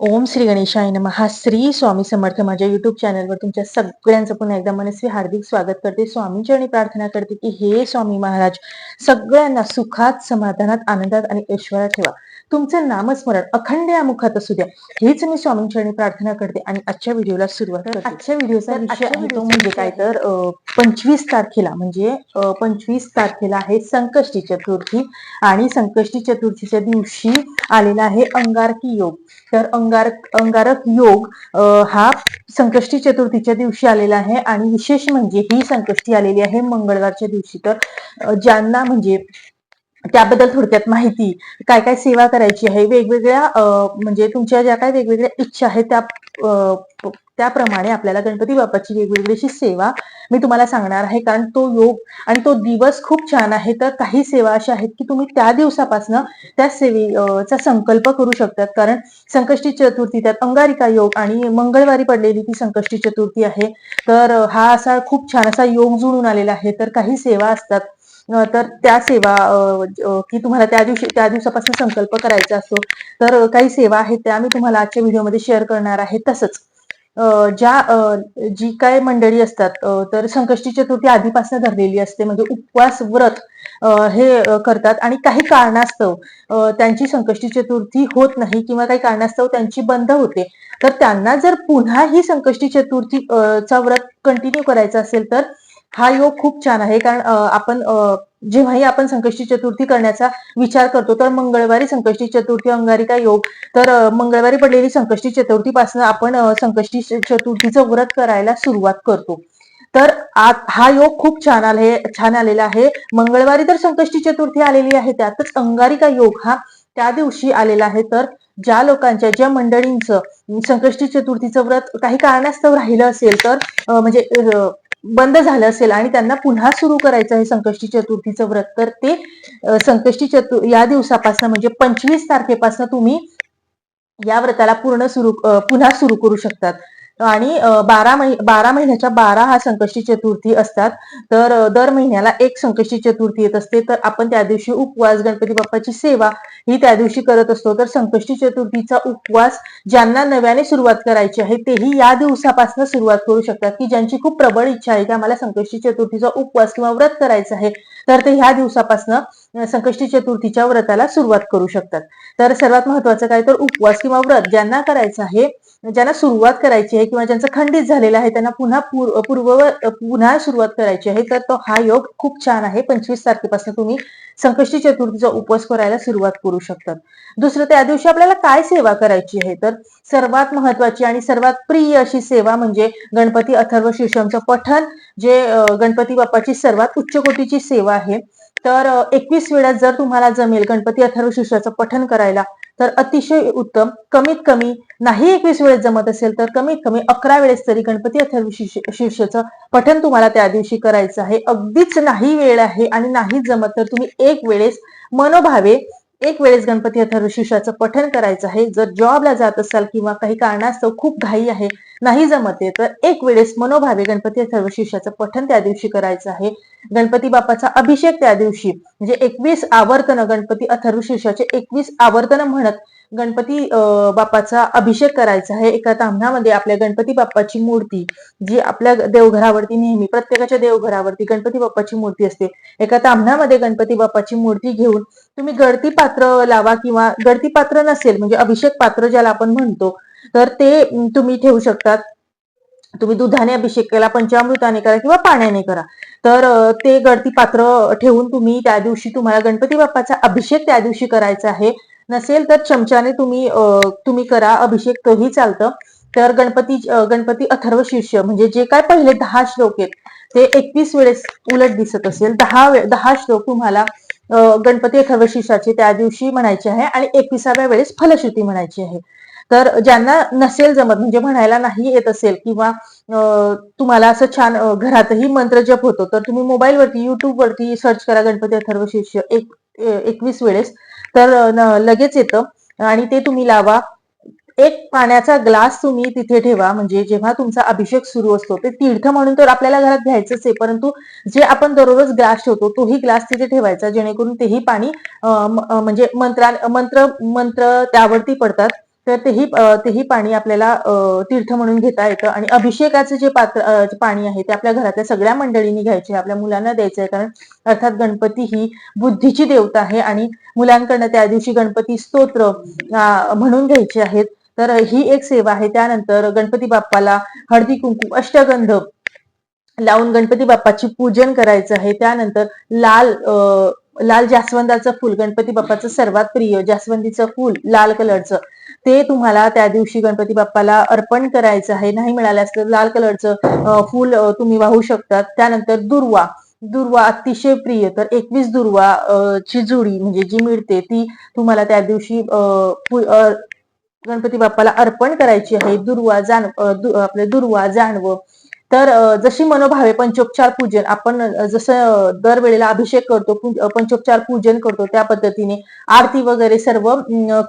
ओम श्री गणेशाय नमः. श्री स्वामी समर्थ माझ्या युट्यूब चॅनलवर तुमच्या सगळ्यांचं पुन्हा एकदा मनस्वी हार्दिक स्वागत करते. स्वामींची आणि प्रार्थना करते की हे स्वामी महाराज सगळ्यांना सुखात समाधानात आनंदात आणि ऐश्वर्यात ठेवा. तुमचं नामस्मरण अखंड या मुखात असू द्या. हेच मी स्वामींची आणि प्रार्थना करते आणि आजच्या व्हिडिओला सुरुवात करते. आजच्या व्हिडिओचा विषय आहे तो म्हणजे काय तर पंचवीस तारखेला म्हणजे पंचवीस तारखेला आहे संकष्टी चतुर्थी आणि संकष्टी चतुर्थीच्या दिवशी आलेला आहे अंगारकी योग. तर अंगार अंगारक योग हा संकष्टी चतुर्थीच्या दिवशी आलेला आहे आणि विशेष म्हणजे ही संकष्टी आलेली आहे मंगळवारच्या दिवशी. तर ज्यांना म्हणजे त्याबद्दल थोडक्यात माहिती काय काय सेवा करायची आहे वेगवेगळ्या म्हणजे तुमच्या ज्या काय वेगवेगळ्या इच्छा आहेत त्या अ, त्याप्रमाणे आपल्याला गणपती बाप्पाची वेगवेगळी अशी सेवा मी तुम्हाला सांगणार आहे कारण तो योग आणि तो दिवस खूप छान आहे. तर काही सेवा अशा आहेत की तुम्ही त्या दिवसापासून त्या सेवेचा संकल्प करू शकतात. कारण संकष्टी चतुर्थी त्यात अंगारिका योग आणि मंगळवारी पडलेली ती संकष्टी चतुर्थी आहे. तर हा असा खूप छान असा योग जुळून आलेला आहे. तर काही सेवा असतात. तर त्या सेवा की तुम्हाला त्या दिवशी त्या दिवसापासून संकल्प करायचा असतो तर काही सेवा आहेत त्या मी तुम्हाला आजच्या व्हिडिओमध्ये शेअर करणार आहे. तसंच ज्या जी काय मंडळी असतात तर संकष्टी चतुर्थी आधीपासून धरलेली असते म्हणजे उपवास व्रत हे करतात. आणि काही कारणास्तव त्यांची संकष्टी चतुर्थी होत नाही किंवा काही कारणास्तव त्यांची बंद होते. तर त्यांना जर पुन्हा ही संकष्टी चतुर्थी चा व्रत कंटिन्यू करायचा असेल तर हा योग खूप छान आहे. कारण आपण जेव्हाही आपण संकष्टी चतुर्थी करण्याचा विचार करतो तर मंगळवारी संकष्टी चतुर्थी अंगारिका योग तर मंगळवारी पडलेली संकष्टी चतुर्थीपासून आपण संकष्टी चतुर्थीचं व्रत करायला सुरुवात करतो. तर आ- हा योग खूप छान आले छान आलेला आहे. मंगळवारी तर संकष्टी चतुर्थी आलेली आहे त्यातच अंगारिका योग हा त्या दिवशी आलेला आहे. तर ज्या लोकांच्या ज्या मंडळींचं संकष्टी चतुर्थीचं व्रत काही कारणास्तव राहिलं असेल तर म्हणजे बंद झालं असेल आणि त्यांना पुन्हा सुरू करायचं आहे संकष्टी चतुर्थीचं व्रत तर ते संकष्टी चतु या दिवसापासून म्हणजे पंचवीस तारखेपासून तुम्ही या व्रताला पूर्ण सुरू पुन्हा सुरू करू शकतात. आणि बारा महि बारा महिन्याच्या बारा हा संकष्टी चतुर्थी असतात. तर दर महिन्याला एक संकष्टी चतुर्थी येत असते. तर आपण त्या दिवशी उपवास गणपती बाप्पाची सेवा ही त्या दिवशी करत असतो. तर संकष्टी चतुर्थीचा उपवास ज्यांना नव्याने सुरुवात करायची आहे तेही या दिवसापासून सुरुवात करू शकतात. की ज्यांची खूप प्रबळ इच्छा आहे की आम्हाला संकष्टी चतुर्थीचा उपवास किंवा व्रत करायचं आहे तर ते ह्या दिवसापासून संकष्टी चतुर्थीच्या व्रताला सुरुवात करू शकतात. तर सर्वात महत्वाचं काय तर उपवास किंवा व्रत ज्यांना करायचं आहे ज्यांना सुरुवात करायची आहे किंवा ज्यांचं खंडित झालेलं आहे त्यांना पुन्हा पूर्व पुन्हा सुरुवात करायची आहे तर तो हा योग खूप छान आहे. पंचवीस तारखेपासून तुम्ही संकष्टी चतुर्थीचा उपवास करायला सुरुवात करू शकतात. दुसरं त्या दिवशी आपल्याला काय सेवा करायची आहे? तर सर्वात महत्वाची आणि सर्वात प्रिय अशी सेवा म्हणजे गणपती अथर्व शीर्षमचं पठण जे गणपती बाप्पाची सर्वात उच्च कोटीची सेवा आहे. तर एकवीस वेळा जर तुम्हाला जमेल गणपती अथर्व शिष्याचं पठन करायला तर अतिशय उत्तम. कमीत कमी नाही एकवीस वेळेस जमत असेल तर कमीत कमी अकरा वेळेस तरी गणपती अथर्व शीर्ष- पठन तुम्हाला त्या दिवशी करायचं आहे. अगदीच नाही वेळ आहे आणि नाही जमत तर तुम्ही एक वेळेस मनोभावे एक वेळेस गणपती अथर्व पठण करायचं आहे. जर जॉबला जात असाल किंवा काही कारणास्तव खूप घाई आहे नाही जमत तर एक वेळेस मनोभावे गणपती अथर्व पठण त्या दिवशी करायचं आहे. गणपती बाप्पाचा अभिषेक त्या दिवशी म्हणजे एकवीस आवर्तन गणपती अथर्व एकवीस आवर्तन म्हणत गणपती अं, बाप्पाचा अभिषेक करायचा आहे एका तांबणामध्ये आपल्या गणपती बाप्पाची मूर्ती जी आपल्या देवघरावरती नेहमी प्रत्येकाच्या देवघरावरती गणपती बाप्पाची मूर्ती असते. एका तांबणामध्ये गणपती बाप्पाची मूर्ती घेऊन तुम्ही गळती पात्र लावा किंवा गळती पात्र नसेल म्हणजे अभिषेक पात्र ज्याला आपण म्हणतो तर ते तुम्ही ठेवू शकतात. तुम्ही दुधाने अभिषेक केला पंचामृताने करा किंवा पाण्याने करा. तर ते गळती पात्र ठेवून तुम्ही त्या दिवशी तुम्हाला गणपती बाप्पाचा अभिषेक त्या दिवशी करायचा आहे. नसेल तर चमच्याने तुम्ही तुम्ही करा. अभिषेक तोही चालतं. तर गणपती गणपती अथर्व शीर्ष म्हणजे जे काय पहिले दहा श्लोक आहेत ते एकतीस वेळेस उलट दिसत असेल. दहा वे- दहा श्लोक तुम्हाला गणपती अथर्व शीर्षाचे त्या दिवशी म्हणायचे आहे आणि एकविसाव्या वेळेस फलश्रुती म्हणायची आहे. तर ज्यांना नसेल जमत म्हणजे म्हणायला नाही येत असेल किंवा तुम्हाला असं छान घरातही मंत्र जप होतो तर तुम्ही मोबाईलवरती युट्यूबवरती सर्च करा गणपती अथर्व शीर्ष एक एकवीस वेळेस तर लगेच येतं आणि ते तुम्ही लावा. एक पाण्याचा ग्लास तुम्ही तिथे ठेवा म्हणजे जेव्हा तुमचा अभिषेक सुरू असतो ते तीर्थ म्हणून तर आपल्याला घरात घ्यायचंच आहे परंतु जे आपण दररोज ग्लास ठेवतो तोही ग्लास तिथे ठेवायचा जेणेकरून तेही पाणी म्हणजे मंत्रा मंत्र मंत्र त्यावरती पडतात. तर तेही तेही पाणी आपल्याला तीर्थ म्हणून घेता येतं. आणि अभिषेकाचं जे पात्र पाणी आहे ते आपल्या घरातल्या सगळ्या मंडळींनी घ्यायचे आपल्या मुलांना द्यायचं आहे. कारण अर्थात गणपती ही बुद्धीची देवता आहे आणि मुलांकडनं त्या दिवशी गणपती स्तोत्र म्हणून घ्यायचे आहेत. तर ही एक सेवा आहे. त्यानंतर गणपती बाप्पाला हळदी कुंकू अष्टगंध लावून गणपती बाप्पाची पूजन करायचं आहे. त्यानंतर लाल लाल जास्वंदाचं फुल गणपती बाप्पाचं सर्वात प्रिय जास्वंदीचं फुल लाल कलरचं. ते तुम्हाला त्या दिवशी गणपती बाप्पाला अर्पण करायचं आहे. नाही मिळाल्यास तर लाल कलरचं फूल तुम्ही वाहू शकतात. त्यानंतर दुर्वा. दुर्वा अतिशय प्रिय. तर एकवीस दुर्वा ची जुडी म्हणजे जी मिळते ती तुम्हाला त्या दिवशी गणपती बाप्पाला अर्पण करायची आहे. दुर्वा जाण दु- आपले दुर्वा जानवं तर जशी मनोभावे पंचोपचार पूजन आपण जसं दरवेळेला अभिषेक करतो पंचोपचार पूजन करतो त्या पद्धतीने आरती वगैरे सर्व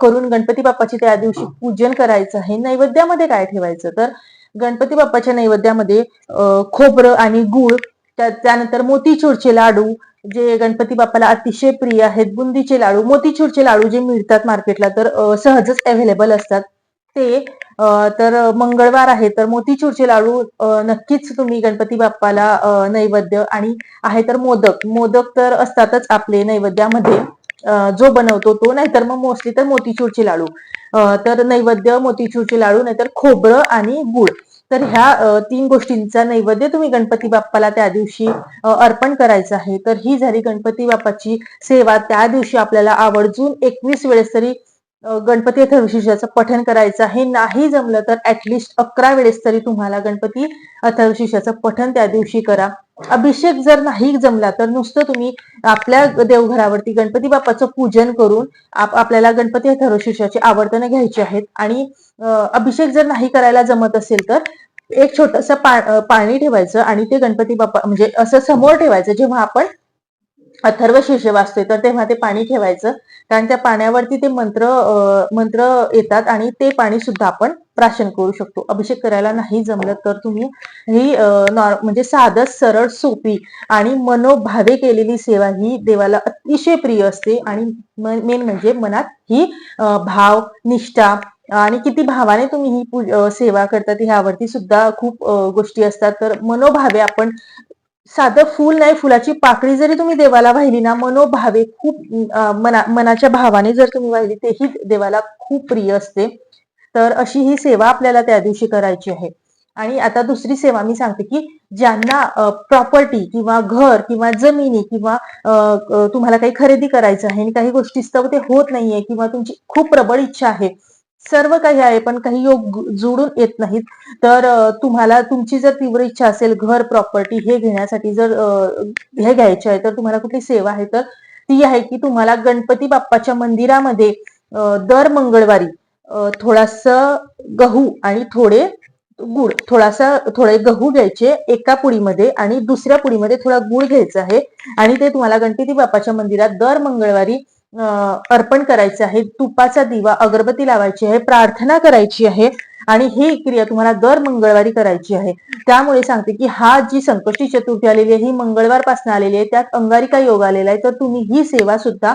करून गणपती बाप्पाची त्या दिवशी पूजन करायचं आहे. नैवेद्यामध्ये काय ठेवायचं? तर गणपती बाप्पाच्या नैवेद्यामध्ये खोबरं आणि गुळ त्यानंतर मोतीचूरचे लाडू जे गणपती बाप्पाला अतिशय प्रिय आहेत बुंदीचे लाडू मोतीचूरचे लाडू जे मिळतात मार्केटला तर सहजच अवेलेबल असतात. ते तर मंगळवार आहे तर मोतीचूरचे लाडू नक्कीच तुम्ही गणपती बाप्पाला नैवेद्य आणि आहे तर मोदक. मोदक तर असतातच आपले नैवेद्यामध्ये. जो बनवतो तो नाहीतर मग मोस्टली तर मोतीचूरचे लाडू. तर नैवेद्य मोतीचूरचे लाडू नाहीतर खोबरं आणि गुळ. तर ह्या तीन गोष्टींचा नैवेद्य तुम्ही गणपती बाप्पाला त्या दिवशी अर्पण करायचं आहे. तर ही झाली गणपती बाप्पाची सेवा. त्या दिवशी आपल्याला आवर्जून एकवीस वेळेस तरी गणपती अथर्वशीर्षाचं पठण करायचं आहे. नाही जमलं तर ऍटलिस्ट अकरा वेळेस तरी तुम्हाला गणपती अथर्वशीर्षाचं पठण त्या दिवशी करा. अभिषेक जर नाही जमला तर नुसतं तुम्ही आपल्या देवघरावरती गणपती बाप्पाचं पूजन करून आप- आपल्याला गणपती अथर्वशीर्षाची आवर्तनं घ्यायची आहेत. आणि अभिषेक जर नाही करायला जमत असेल तर एक छोटस पाणी ठेवायचं आणि ते गणपती बाप्पा म्हणजे असं समोर ठेवायचं जेव्हा आपण अथर्व शीर्ष वाचतोय तर तेव्हा ते पाणी ठेवायचं. कारण त्या पाण्यावरती ते मंत्र मंत्र येतात आणि ते पाणी सुद्धा आपण प्राशन करू शकतो. अभिषेक करायला नाही जमलं तर तुम्ही ही म्हणजे साधं सरळ सोपी आणि मनोभावे केलेली सेवा ही देवाला अतिशय प्रिय असते. आणि मेन म्हणजे मनात ही भाव निष्ठा आणि किती भावाने तुम्ही ही पू- सेवा करतात ह्यावरती सुद्धा खूप गोष्टी असतात. तर मनोभावे आपण साधं फुल नाही फुलाची पाकळी जरी तुम्ही देवाला वाहिली ना मनोभावे खूप मना मनाच्या भावाने जर तुम्ही वाहिली तेही देवाला खूप प्रिय असते. तर अशी ही सेवा आपल्याला त्या दिवशी करायची आहे. आणि आता दुसरी सेवा मी सांगते की ज्यांना प्रॉपर्टी किंवा घर किंवा जमिनी किंवा तुम्हाला काही खरेदी करायचं आहे आणि काही गोष्टीस्तव ते होत नाहीये किंवा तुमची खूप प्रबळ इच्छा आहे सर्व काही आहे पण काही योग जुळून येत नाहीत. तर तुम्हाला तुमची जर तीव्र इच्छा असेल घर प्रॉपर्टी हे घेण्यासाठी जर हे घ्यायचे आहे तर तुम्हाला कुठली सेवा आहे? तर ती आहे की तुम्हाला गणपती बाप्पाच्या मंदिरामध्ये दर मंगळवारी थोडासा गहू आणि थोडे गुळ थोडासा थोडे गहू घ्यायचे एका पुडीमध्ये आणि दुसऱ्या पुडीमध्ये थोडा गुळ घ्यायचा आहे. आणि ते तुम्हाला गणपती बाप्पाच्या मंदिरात दर मंगळवारी अर्पण करायचं आहे तुपाचा दिवा अगरबत्ती लावायची आहे प्रार्थना करायची आहे आणि ही क्रिया तुम्हाला दर मंगळवारी करायची आहे. त्यामुळे सांगते की हा जी संकष्टी चतुर्थी आलेली आहे ही मंगळवारपासून आलेली आहे त्यात अंगारिका योग आलेला आहे तर तुम्ही ही सेवा सुद्धा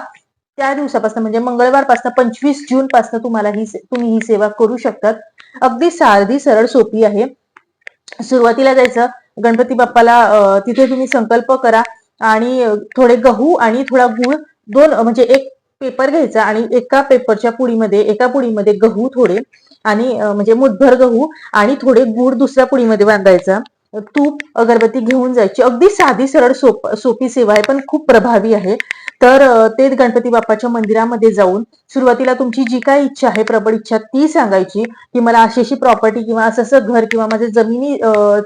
त्या दिवसापासून म्हणजे मंगळवारपासून पंचवीस जून पासून तुम्हाला ही तुम्ही ही सेवा करू शकतात. अगदी साधी सरळ सोपी आहे. सुरुवातीला जायचं गणपती बाप्पाला तिथे तुम्ही संकल्प करा आणि थोडे गहू आणि थोडा गुळ दोन म्हणजे एक पेपर घ्यायचा आणि एका पेपरच्या पुडीमध्ये एका पुडीमध्ये गहू थोडे आणि म्हणजे मुठभर गहू आणि थोडे गुड दुसऱ्या पुडीमध्ये बांधायचा तूप अगरबत्ती घेऊन जायची. अगदी साधी सरळ सोप सोपी सेवा आहे पण खूप प्रभावी आहे. तर ते गणपती बाप्पाच्या मंदिरामध्ये जाऊन सुरुवातीला तुमची जी काय इच्छा आहे प्रबळ इच्छा ती सांगायची की मला अशी अशी प्रॉपर्टी किंवा असं असं घर किंवा माझ्या जमिनी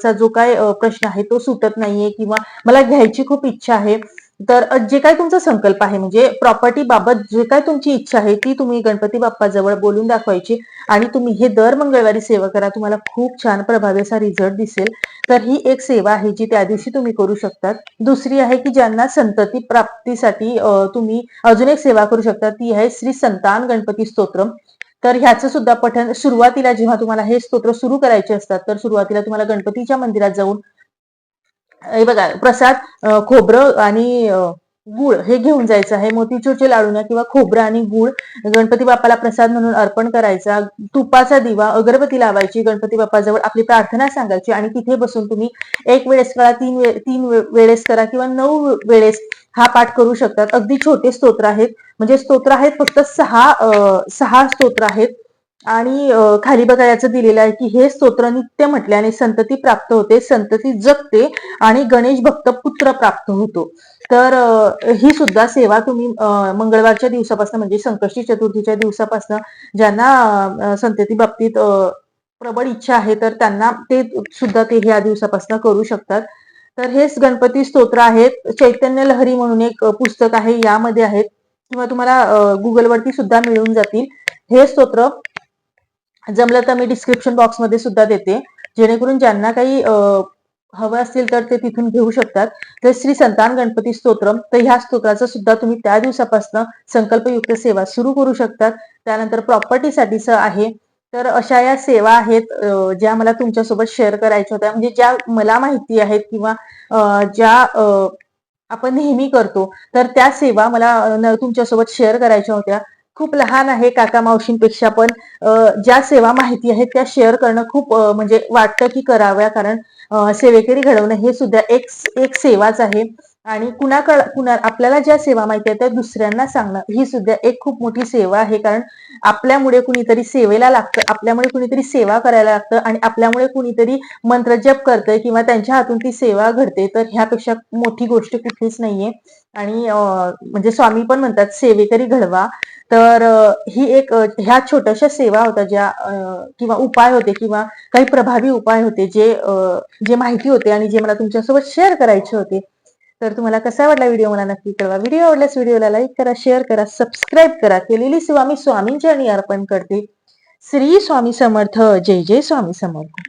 चा जो काय प्रश्न आहे तो सुटत नाहीये किंवा मला घ्यायची खूप इच्छा आहे. तर जे काय तुमचा संकल्प आहे म्हणजे प्रॉपर्टी बाबत जे काय तुमची इच्छा आहे ती तुम्ही गणपती बाप्पाजवळ बोलून दाखवायची आणि तुम्ही हे दर मंगळवारी सेवा करा. तुम्हाला खूप छान प्रभावी असा रिझल्ट दिसेल. तर ही एक सेवा आहे जी त्या दिवशी तुम्ही करू शकतात. दुसरी आहे की ज्यांना संतती प्राप्तीसाठी तुम्ही अजून एक सेवा करू शकता ती आहे श्री संतान गणपती स्तोत्रम. तर ह्याचं सुद्धा पठण सुरुवातीला जेव्हा तुम्हाला हे स्तोत्र सुरू करायचे असतात तर सुरुवातीला तुम्हाला गणपतीच्या मंदिरात जाऊन हे बघा प्रसाद खोबरं आणि गुळ हे घेऊन जायचं आहे. मोतीचूरचे लाडू ना किंवा खोबरं आणि गुळ गणपती बाप्पाला प्रसाद म्हणून अर्पण करायचा. तुपाचा दिवा अगरबत्ती लावायची गणपती बाप्पाजवळ आपली प्रार्थना सांगायची आणि तिथे बसून तुम्ही एक वेळेस करा तीन वे तीन वेळेस करा किंवा नऊ वेळेस हा पाठ करू शकतात. अगदी छोटे स्तोत्र आहेत. म्हणजे स्तोत्र आहेत फक्त सहा सहा स्तोत्र आहेत. आणि खाली बघा याचं दिलेलं आहे की हे स्तोत्र नित्य म्हटल्याने संतती प्राप्त होते संतती जगते आणि गणेश भक्त पुत्र प्राप्त होतो. तर ही सुद्धा सेवा तुम्ही मंगळवारच्या दिवसापासून म्हणजे संकष्टी चतुर्थीच्या दिवसापासून ज्यांना संतती बाबतीत प्रबळ इच्छा आहे तर त्यांना ते सुद्धा ते ह्या दिवसापासून करू शकतात. तर हेच गणपती स्तोत्र आहेत. चैतन्य लहरी म्हणून एक पुस्तक आहे यामध्ये आहेत. किंवा तुम्हाला गुगलवरती सुद्धा मिळून जातील. हे स्तोत्र जमलं तर मी डिस्क्रिप्शन बॉक्समध्ये सुद्धा देते. जेणेकरून ज्यांना काही हवं असतील तर ते तिथून घेऊ शकतात. तर श्री संतान गणपती स्तोत्र तर ह्या स्तोत्राचं सुद्धा तुम्ही त्या दिवसापासून संकल्पयुक्त सेवा सुरू करू शकतात. त्यानंतर प्रॉपर्टीसाठीच आहे. तर अशा या सेवा आहेत ज्या मला तुमच्यासोबत शेअर करायच्या होत्या. म्हणजे ज्या मला माहिती आहेत किंवा ज्या आपण नेहमी करतो तर त्या सेवा मला तुमच्यासोबत शेअर करायच्या होत्या. खूप लहान आहे काका मावशींपेक्षा पण ज्या सेवा माहिती आहेत त्या शेअर करणं खूप म्हणजे वाटतं की कराव्या कारण सेवेकरी घडवणं हे सुद्धा एक एक सेवाच आहे. आणि कुणाकड कुणा आपल्याला ज्या सेवा माहिती आहेत त्या दुसऱ्यांना सांगणं ही सुद्धा एक खूप मोठी सेवा आहे. कारण आपल्यामुळे कुणीतरी सेवेला लागतं आपल्यामुळे कुणीतरी सेवा करायला लागतं आणि आपल्यामुळे कुणीतरी मंत्रजप करतंय किंवा त्यांच्या हातून ती सेवा घडते तर ह्यापेक्षा मोठी गोष्ट कुठलीच नाहीये. आणि म्हणजे स्वामी पण म्हणतात सेवेकरी घडवा. तर ही एक ह्या छोट्याशा सेवा होत्या ज्या किंवा उपाय होते किंवा काही प्रभावी उपाय होते जे जे माहिती होते आणि जे मला तुमच्यासोबत शेअर करायचे होते. तर तुम्हाला कसा वाटला व्हिडिओ मला नक्की कळवा. व्हिडिओ आवडल्यास व्हिडिओला लाईक करा शेअर करा सबस्क्राईब करा. केलेली सेवा मी स्वामींच्या आणि अर्पण करते. श्री स्वामी समर्थ. जय जय स्वामी समर्थ.